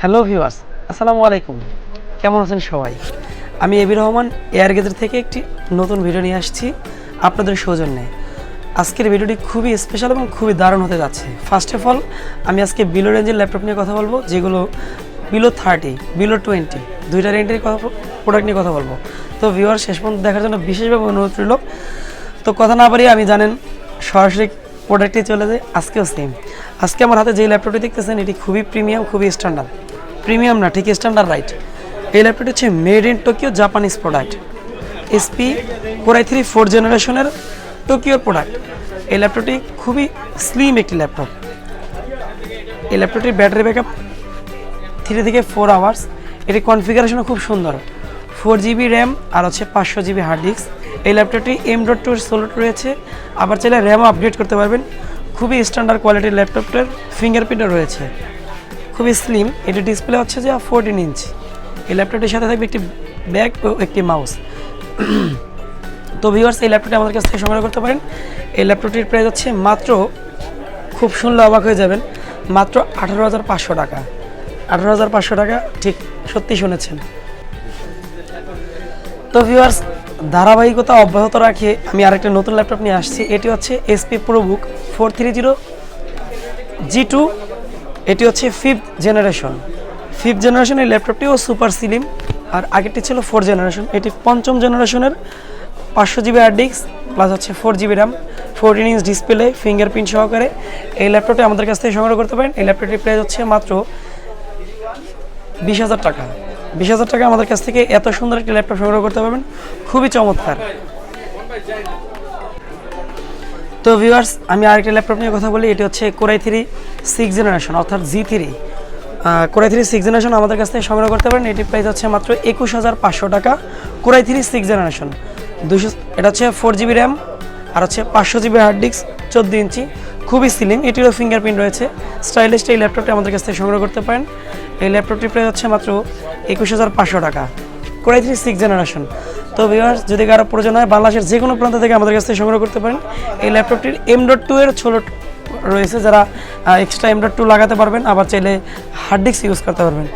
Hello viewers, আসসালামু আলাইকুম। কেমন আছেন সবাই? আমি এবি রহমান এয়ার গেজের থেকে একটি নতুন ভিডিও নিয়ে আসছি আপনাদের সৌজন্যে। আজকের ভিডিওটি খুবই স্পেশাল এবং খুবই দারুণ হতে যাচ্ছে। ফার্স্ট অফ অল আমি আজকে বিলো রেঞ্জের ল্যাপটপ নিয়ে কথা বলব, যেগুলো বিলো থার্টি বিলো টোয়েন্টি দুইটা রেঞ্জের কথা প্রোডাক্ট নিয়ে কথা বলব। তো ভিউয়ার শেষ পর্যন্ত দেখার জন্য বিশেষভাবে অনুরোধ রইল। তো কথা না বাড়িয়ে আমি জানেন, সরাসরি প্রোডাক্টে চলে যায়, আজকেও সেম আজকে আমার হাতে যে ল্যাপটপটি দেখতেছেন, এটি খুবই প্রিমিয়াম খুবই স্ট্যান্ডার্ড প্রিমিয়াম না, ঠিক স্ট্যান্ডার্ড রাইট এই ল্যাপটপটি হচ্ছে made in Tokyo Japanese product HP core i three four জেনারেশনের টোকিওর প্রোডাক্ট এই ল্যাপটপটি খুবই স্লিম একটি ল্যাপটপ এই ল্যাপটপটির ব্যাটারি ব্যাকআপ থ্রি থেকে ফোর আওয়ার্স এটির কনফিগারেশনও খুব সুন্দর। ফোর জিবি র্যাম আর হচ্ছে পাঁচশো জিবি হার্ড ডিস্ক এই ল্যাপটপটি এম ডট টু সোলট রয়েছে। আবার চাইলে র্যামও আপডেট করতে পারবেন। খুবই স্ট্যান্ডার্ড কোয়ালিটির ল্যাপটপটার ফিঙ্গারপ্রিন্টও রয়েছে। খুবই স্লিম এটি ডিসপ্লে হচ্ছে যে ফোরটিন ইঞ্চ এই ল্যাপটপটির সাথে থাকবে একটি ব্যাগ ও একটি মাউস তো ভিউয়ার্স এই ল্যাপটপটি আমাদের কাছ থেকে সংগ্রহ করতে পারেন। এই ল্যাপটপটির প্রাইস হচ্ছে মাত্র খুব শুনলে অবাক হয়ে যাবেন, মাত্র আঠারো হাজার পাঁচশো টাকা। আঠারো হাজার পাঁচশো টাকা ঠিক সত্যি শুনেছেন। তো ভিউয়ার্স ধারাবাহিকতা অব্যাহত রাখে আমি আরেকটা নতুন ল্যাপটপ নিয়ে আসছি। এটি হচ্ছে HP ProBook four three zero G two এটি হচ্ছে ফিফথ জেনারেশন ফিফথ জেনারেশনের ল্যাপটপটিও সুপার সিলিম আর আগেরটি ছিল ফোর জেনারেশন এটি পঞ্চম জেনারেশনের পাঁচশো জিবি হার্ড ডিস্ক প্লাস হচ্ছে four GB RAM fourteen inch display fingerprint সহকারে। এই ল্যাপটপটি আমাদের কাছ থেকে সংগ্রহ করতে পারেন। এই ল্যাপটপটির প্রাইস হচ্ছে মাত্র বিশ হাজার টাকা। বিশ হাজার টাকা আমাদের কাছ থেকে এত সুন্দর একটি ল্যাপটপ সংগ্রহ করতে পারবেন। খুবই চমৎকার। তো ভিউয়ার্স আমি আরেকটা ল্যাপটপ নিয়ে কথা বলি, এটি হচ্ছে কোরাই থ্রি সিক্স জেনারেশন অর্থাৎ G three core i three six generation আমাদের কাছ থেকে সংগ্রহ করতে পারেন, এটির প্রাইস হচ্ছে মাত্র একুশ হাজার পাঁচশো টাকা। কোরাই থ্রি সিক্স জেনারেশন দুশো এটা হচ্ছে ফোর জিবি র্যাম আর হচ্ছে পাঁচশো জিবি হার্ড ডিস্ক চোদ্দ ইঞ্চি, খুবই সিলিং এটিরও ফিঙ্গারপ্রিন্ট রয়েছে। স্টাইলিশ এই ল্যাপটপটি আমাদের কাছ থেকে সংগ্রহ করতে পারেন। এই ল্যাপটপটির প্রাইস হচ্ছে মাত্র একুশ হাজার পাঁচশো টাকা। Core i three six generation তো ভিউয়ার্স যদি কারও প্রয়োজন হয়, বাংলাদেশের যে কোনো প্রান্ত থেকে আমাদের কাছ থেকে সংগ্রহ করতে পারেন। এই ল্যাপটপটির এম ডট টু এর ছোট রয়েছে, যারা এক্সট্রা এম ডট টু লাগাতে পারবেন, আবার চাইলে হার্ড ডিস্ক ইউজ করতে পারবেন।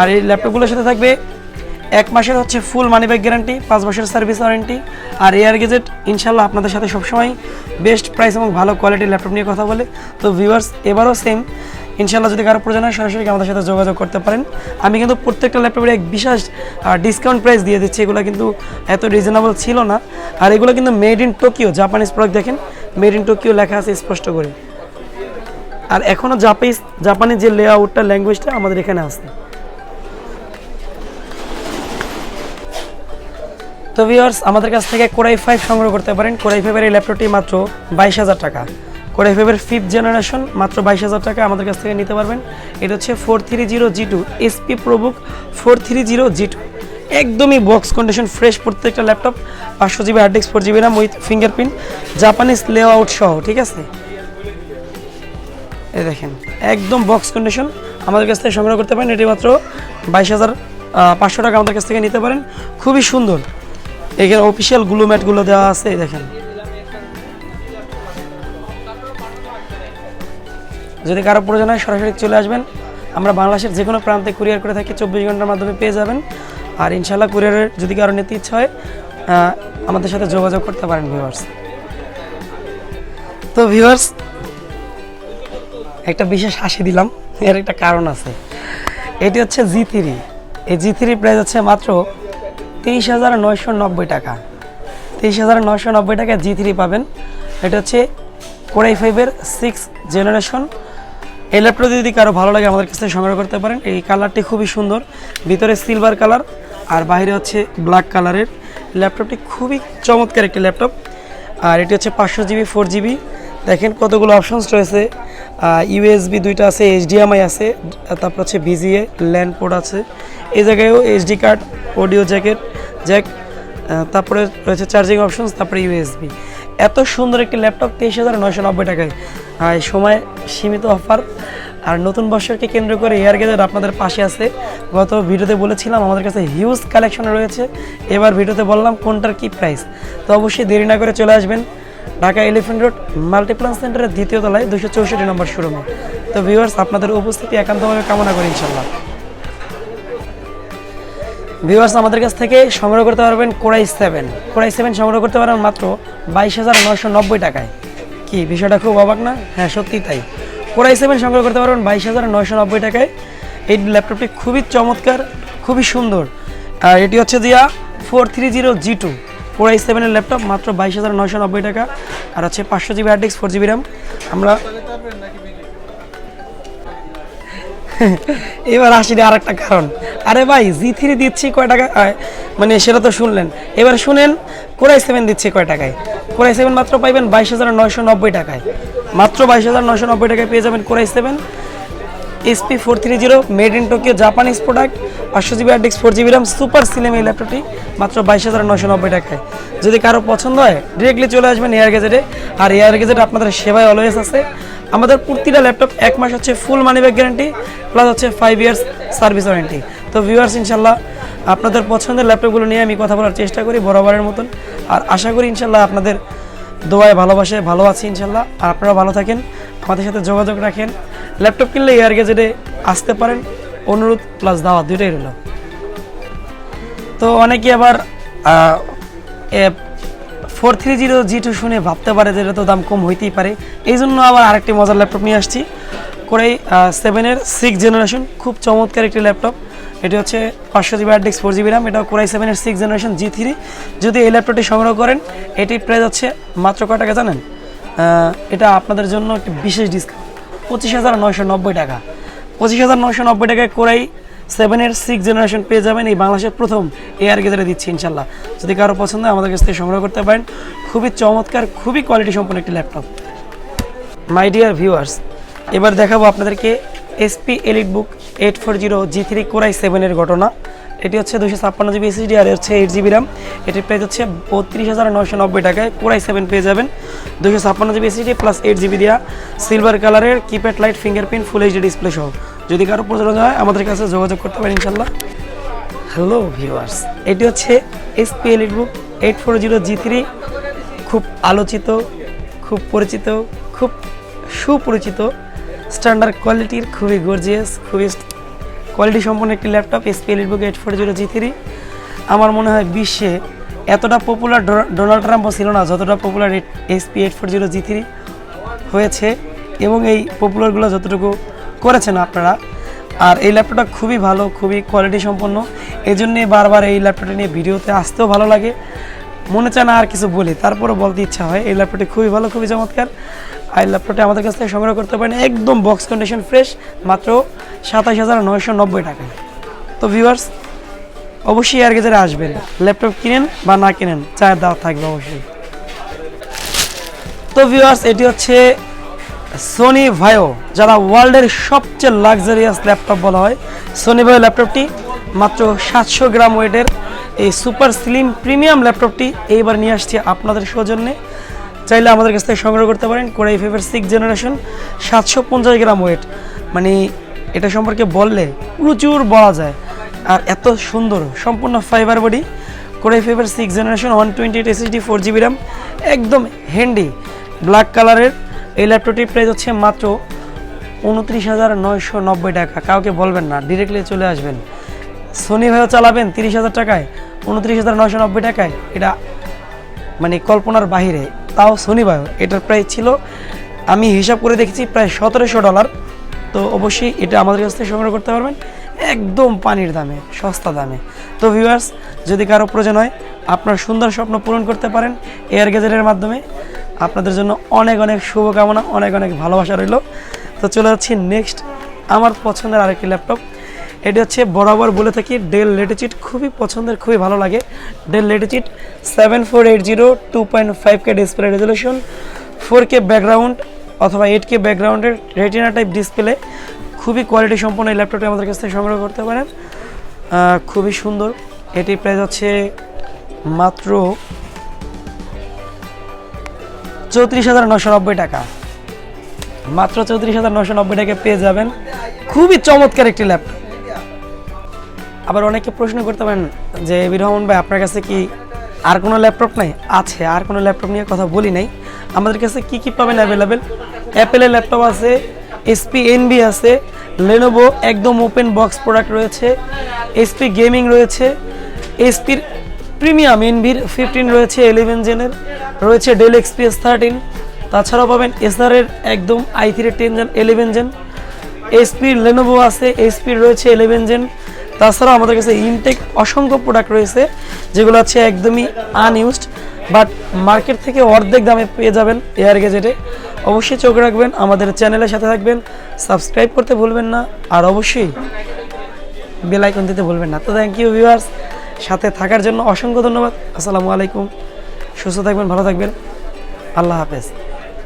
আর এই ল্যাপটপগুলোর সাথে থাকবে এক মাসের হচ্ছে ফুল মানি ব্যাক গ্যারান্টি পাঁচ বছরের সার্ভিস ওয়ারেন্টি আর এয়ার গেজেট ইনশাল্লাহ আপনাদের সাথে সবসময় বেস্ট প্রাইস এবং ভালো কোয়ালিটির ল্যাপটপ নিয়ে কথা বলে। তো ভিউয়ার্স এবারও সেম ইনশাল্লাহ যদি কারও প্রয়োজন হয়, সরাসরি আমাদের সাথে যোগাযোগ করতে পারেন। আমি কিন্তু প্রত্যেকটা ল্যাপটপের এক বিশেষ ডিসকাউন্ট প্রাইস দিয়ে দিচ্ছি। এগুলো কিন্তু এত রিজনেবল ছিল না। আর এগুলো কিন্তু made in Tokyo Japanese product দেখেন। মেড ইন টোকিও লেখা আছে স্পষ্ট করে। আর এখনও জাপানিজ জাপানি যে লেআউটটা ল্যাঙ্গুয়েজটা আমাদের এখানে আছে। তো ভিউয়ার্স আমাদের কাছ থেকে কোরাই ফাইভ সংগ্রহ করতে পারেন। কোরাই ফাইভের এই ল্যাপটপটি মাত্র বাইশ হাজার টাকা। কোরাই ফাইভের ফিফথ জেনারেশন মাত্র বাইশ হাজার টাকা আমাদের কাছ থেকে নিতে পারবেন। এটা হচ্ছে four three zero G two HP ProBook four three zero G two একদমই বক্স কন্ডিশন ফ্রেশ প্রত্যেকটা ল্যাপটপ পাঁচশো GB hard disk four GB RAM with fingerprint Japanese layout সহ, ঠিক আছে? এই দেখেন, একদম বক্স কন্ডিশন আমাদের কাছ থেকে সংগ্রহ করতে পারেন। এটি মাত্র বাইশ হাজার পাঁচশো টাকা আমাদের কাছ থেকে নিতে পারেন। খুবই সুন্দর। এখানে অফিসিয়াল গ্লু ম্যাটগুলো দেওয়া আছে দেখেন। যদি কারও প্রয়োজন হয় সরাসরি চলে আসবেন। আমরা বাংলাদেশের যে কোনো প্রান্তে কুরিয়ার করে থাকি চব্বিশ ঘণ্টার মাধ্যমে পেয়ে যাবেন। আর ইনশাল্লাহ কুরিয়ারের যদি কারও নিতে ইচ্ছা হয় আমাদের সাথে যোগাযোগ করতে পারেন ভিউয়ার্স তো ভিউয়ার্স একটা বিশেষ হাসি দিলাম, এর একটা কারণ আছে। এটি হচ্ছে জি থ্রি এই জি থ্রি প্রাইস হচ্ছে মাত্র তেইশ হাজার নয়শো নব্বই টাকা। তেইশ হাজার নয়শো নব্বই টাকায় জি থ্রি পাবেন। এটা হচ্ছে কোরাই ফাইভের সিক্স জেনারেশন এই ল্যাপটপ যদি কারও ভালো লাগে আমাদের কাছ সংগ্রহ করতে পারেন। এই কালারটি খুবই সুন্দর। ভিতরে সিলভার কালার আর বাইরে হচ্ছে ব্ল্যাক কালারের ল্যাপটপটি খুবই চমৎকার একটি ল্যাপটপ আর এটি হচ্ছে পাঁচশো জিবি ফোর জিবি। দেখেন কতগুলো অপশনস রয়েছে। ইউএসবি দুইটা আছে এইচডিএমআই আছে, তারপর হচ্ছে ভিজিএ ল্যান্ড পোর্ট আছে। এই জায়গায়ও HD card audio jacket jack তারপরে রয়েছে চার্জিং অপশনস তারপরে ইউএসবি এত সুন্দর একটি ল্যাপটপ তেইশ হাজার নয়শো নব্বই টাকায়। সময় সীমিত অফার। আর নতুন বছরকে কেন্দ্র করে এয়ার গেজার আপনাদের পাশে আছে। গত ভিডিওতে বলেছিলাম, আমাদের কাছে হিউজ কালেকশন রয়েছে। এবার ভিডিওতে বললাম, কোনটার কি প্রাইস তো অবশ্যই দেরি না করে চলে আসবেন। ঢাকা এলিফেন্ট রোড মাল্টিপ্লান সেন্টারের দ্বিতীয় তলায় দুশো চৌষট্টি নম্বর শোরুমে। তো ভিউয়ার্স আপনাদের উপস্থিতি একান্তভাবে কামনা করি ইনশাল্লাহ ভিউয়ার্স আমাদের কাছ থেকে সংগ্রহ করতে পারবেন কোরাই সেভেন কোরাই সেভেন সংগ্রহ করতে পারবেন মাত্র বাইশ হাজার নশো নব্বই টাকায়। কি, বিষয়টা খুব অবাক না? হ্যাঁ সত্যি তাই। কোরাই সেভেন সংগ্রহ করতে পারবেন বাইশ হাজার নশো নব্বই টাকায়। এই ল্যাপটপটি খুবই চমৎকার, খুবই সুন্দর। আর এটি হচ্ছে দিয়া four three zero G two core i সেভেনের ল্যাপটপ মাত্র বাইশ হাজার নশো নব্বই টাকা। আর হচ্ছে পাঁচশো GB hard disk four GB RAM আমরা এবার আসি আর একটা কারণ। আরে ভাই জি থ্রি দিচ্ছি কয় টাকা মানে সেটা তো শুনলেন। এবার শুনেন কোরাই সেভেন দিচ্ছি কয় টাকায়? কোরাই সেভেন মাত্র পাইবেন বাইশ হাজার নয়শো নব্বই টাকায়। মাত্র বাইশ হাজার নয়শো নব্বই টাকায় পেয়ে যাবেন core i seven HP four three zero made in Tokyo Japanese product পাঁচশো GB hard disk four GB RAM super সিনেম এই ল্যাপটপটি মাত্র বাইশ হাজার নশো নব্বই টাকায়। যদি কারও পছন্দ হয় ডিরেক্টলি চলে আসবেন এয়ার গেজেটে আর এয়ার গেজেট আপনাদের সেবায় অলওয়েজ আছে। আমাদের প্রতিটা ল্যাপটপ এক মাস হচ্ছে full money back guarantee plus হচ্ছে ফাইভ ইয়ার্স সার্ভিস ওয়ারেন্টি তো ভিউয়ার্স ইনশাল্লাহ, আপনাদের পছন্দের ল্যাপটপগুলো নিয়ে আমি কথা বলার চেষ্টা করি বরাবরের মতন। আর আশা করি, ইনশাল্লাহ, আপনাদের দোয়ায় ভালোবাসায় ভালো আছি, ইনশাল্লাহ। আর আপনারা ভালো থাকেন, আমাদের সাথে যোগাযোগ রাখেন। ল্যাপটপ কিনলে এয়ার গেজেটে আসতে পারেন। অনুরোধ প্লাস দাওয়া দুইটাই রইল। তো অনেকে আবার four three zero G two শুনে ভাবতে পারে যে এটা তো দাম কম হইতেই পারে। এই জন্য আবার আরেকটি মজার ল্যাপটপ নিয়ে আসছি। কোরাই সেভেনের সিক্স জেনারেশন খুব চমৎকার একটি ল্যাপটপ এটি হচ্ছে পাঁচশো GB hard disk four GB RAM এটা কোরাই সেভেনের সিক্স জেনারেশন জি থ্রি যদি এই ল্যাপটপটি সংগ্রহ করেন এটির প্রাইস হচ্ছে মাত্র কয় টাকা জানেন? এটা আপনাদের জন্য একটি বিশেষ ডিসকাউন্ট পঁচিশ হাজার নয়শো নব্বই টাকা। পঁচিশ হাজার নয়শো নব্বই টাকায় কোরাই সেভেনের সিক্স জেনারেশন পেয়ে যাবেন। এই বাংলাদেশের প্রথম এয়ার গেজারে দিচ্ছি ইনশাল্লাহ। যদি কারও পছন্দ হয়, আমাদের কাছ থেকে সংগ্রহ করতে পারেন। খুবই চমৎকার, খুবই কোয়ালিটি সম্পন্ন একটি ল্যাপটপ মাই ডিয়ার ভিউয়ার্স এবার দেখাবো আপনাদেরকে HP EliteBook eight four zero G three core i সেভেনের ঘটনা। এটি হচ্ছে দুশো ছাপ্পান্ন জিবি এসএসডি আর হচ্ছে এইট জিবি র্যাম এটির প্রাইস হচ্ছে বত্রিশ হাজার নয়শো নব্বই টাকায় কোরাই সেভেন পেয়ে যাবেন। দুশো ছাপ্পান্ন GB SSD plus eight GB দেওয়া সিলভার কালারের keypad light fingerprint full HD display সহ। যদি কারও প্রয়োজন হয়, আমাদের কাছে যোগাযোগ করতে পারেন ইনশাল্লাহ হ্যালো ভিউয়ার্স এটি হচ্ছে HP EliteBook eight four zero G three খুব আলোচিত, খুব পরিচিত, খুব সুপরিচিত। স্ট্যান্ডার্ড কোয়ালিটির খুবই গর্জিয়াস খুবই কোয়ালিটি সম্পন্ন একটি laptop HP EliteBook eight four zero G three আমার মনে হয় বিশ্বে এতটা পপুলার ডোনাল্ড ট্রাম্পও ছিল না, যতটা popular HP eight four zero G three হয়েছে। এবং এই পপুলারগুলো যতটুকু করেছেন আপনারা। আর এই ল্যাপটপটা খুবই ভালো, খুবই কোয়ালিটি সম্পন্ন। এই জন্যে বারবার এই ল্যাপটপটা নিয়ে ভিডিওতে আসতেও ভালো লাগে। মনে চায় না আর কিছু বলি তারপরে বলতে ইচ্ছা হয়। এই ল্যাপটপটি খুবই ভালো, খুবই চমৎকার। আর ল্যাপটপটি আমাদের কাছ থেকে সংগ্রহ করতে পারেন একদম বক্স কন্ডিশন ফ্রেশ মাত্র সাতাশ হাজার নয়শো নব্বই টাকায়। তো ভিউয়ার্স অবশ্যই এয়ার গেজারে আসবেন। ল্যাপটপ কিনেন বা না কিনেন চায়ের দাওয়া থাকবে অবশ্যই। তো ভিউয়ার্স এটি হচ্ছে সোনি ভায়ো যারা ওয়ার্ল্ডের সবচেয়ে লাক্সারিয়াস ল্যাপটপ বলা হয়। সোনি ভায়ো ল্যাপটপটি মাত্র সাতশো গ্রাম ওয়েটের। এই সুপার স্লিম প্রিমিয়াম ল্যাপটপটি এইবার নিয়ে আসছি আপনাদের সৌজন্যে। চাইলে আমাদের কাছ থেকে সংগ্রহ করতে পারেন কোরাই ফেভার সিক্স জেনারেশন সাতশো পঞ্চাশ গ্রাম ওয়েট। মানে এটা সম্পর্কে বললে প্রচুর বলা যায়। আর এত সুন্দর, সম্পূর্ণ fibre body core i favour six generation one twenty eight SSD four GB RAM একদম হ্যান্ডি ব্ল্যাক কালারের এই ল্যাপটপটির প্রাইস হচ্ছে মাত্র উনত্রিশ হাজার নয়শো নব্বই টাকা। কাউকে বলবেন না ডিরেক্টলি চলে আসবেন। সোনি ভাইও চালাবেন তিরিশ হাজার টাকায়, উনত্রিশ হাজার নয়শো নব্বই টাকায়। এটা মানে কল্পনার বাহিরে। তাও সোনি ভাইও, এটার প্রাইস ছিল, আমি হিসাব করে দেখেছি প্রায় সতেরোশো ডলার তো অবশ্যই এটা আমাদের কাছ থেকে সংগ্রহ করতে পারবেন। একদম পানির দামে, সস্তা দামে। তো ভিউয়ার্স যদি কারও প্রয়োজন হয়, আপনার সুন্দর স্বপ্ন পূরণ করতে পারেন এয়ার গেজেটের মাধ্যমে। আপনাদের জন্য অনেক অনেক শুভকামনা, অনেক অনেক ভালোবাসা রইল। তো চলে যাচ্ছি নেক্সট আমার পছন্দের আরেকটি ল্যাপটপ এটি হচ্ছে বরাবর বলে থাকি ডেল লেটিচিট খুবই পছন্দের, খুবই ভালো লাগে। Dell Latitude seven four eight zero two point five K display resolution four K background অথবা এইট কে ব্যাকগ্রাউন্ডের রেটিনা টাইপ ডিসপ্লে খুবই কোয়ালিটি সম্পন্ন এই ল্যাপটপটি আমাদের কাছ থেকে সংগ্রহ করতে পারেন। খুবই সুন্দর। এটি প্রাইস হচ্ছে মাত্র চৌত্রিশ হাজার নশো নব্বই টাকা। মাত্র চৌত্রিশ হাজার নশো নব্বই টাকা পেয়ে যাবেন খুবই চমৎকার একটি ল্যাপটপ। আবার অনেকে প্রশ্ন করতে পারেন যে বীর রহমান ভাই, আপনার কাছে কি আর কোনো ল্যাপটপ নাই? আছে, আর কোনো ল্যাপটপ নিয়ে কথা বলি নাই। আমাদের কাছে কি কি পাবেন অ্যাভেলেবেল অ্যাপেলের ল্যাপটপ আছে এসপি এনবি আছে লেনোভো একদম ওপেন বক্স প্রোডাক্ট রয়েছে এসপি গেমিং রয়েছে এসপির প্রিমিয়াম এনভির ফিফটিন রয়েছে ইলেভেন জেনের, রয়েছে ডেল এক্সপিএস থার্টিন তাছাড়াও পাবেন এসআরের একদম i three ten gen eleven gen এসপির লেনোভো আছে এসপির রয়েছে ইলেভেন জেন তাছাড়াও আমাদের কাছে ইনটেক অসংখ্য প্রোডাক্ট রয়েছে, যেগুলো আছে একদমই আনইউজড বাট মার্কেট থেকে অর্ধেক দামে পেয়ে যাবেন এয়ার গেজেটে অবশ্যই চোখ রাখবেন, আমাদের চ্যানেলের সাথে থাকবেন সাবস্ক্রাইব করতে ভুলবেন না, আর অবশ্যই বেলাইকন দিতে ভুলবেন না। তো থ্যাংক ইউ ভিউয়ার্স সাথে থাকার জন্য অসংখ্য ধন্যবাদ। আসসালামু আলাইকুম। সুস্থ থাকবেন ভালো থাকবেন। আল্লাহ হাফেজ।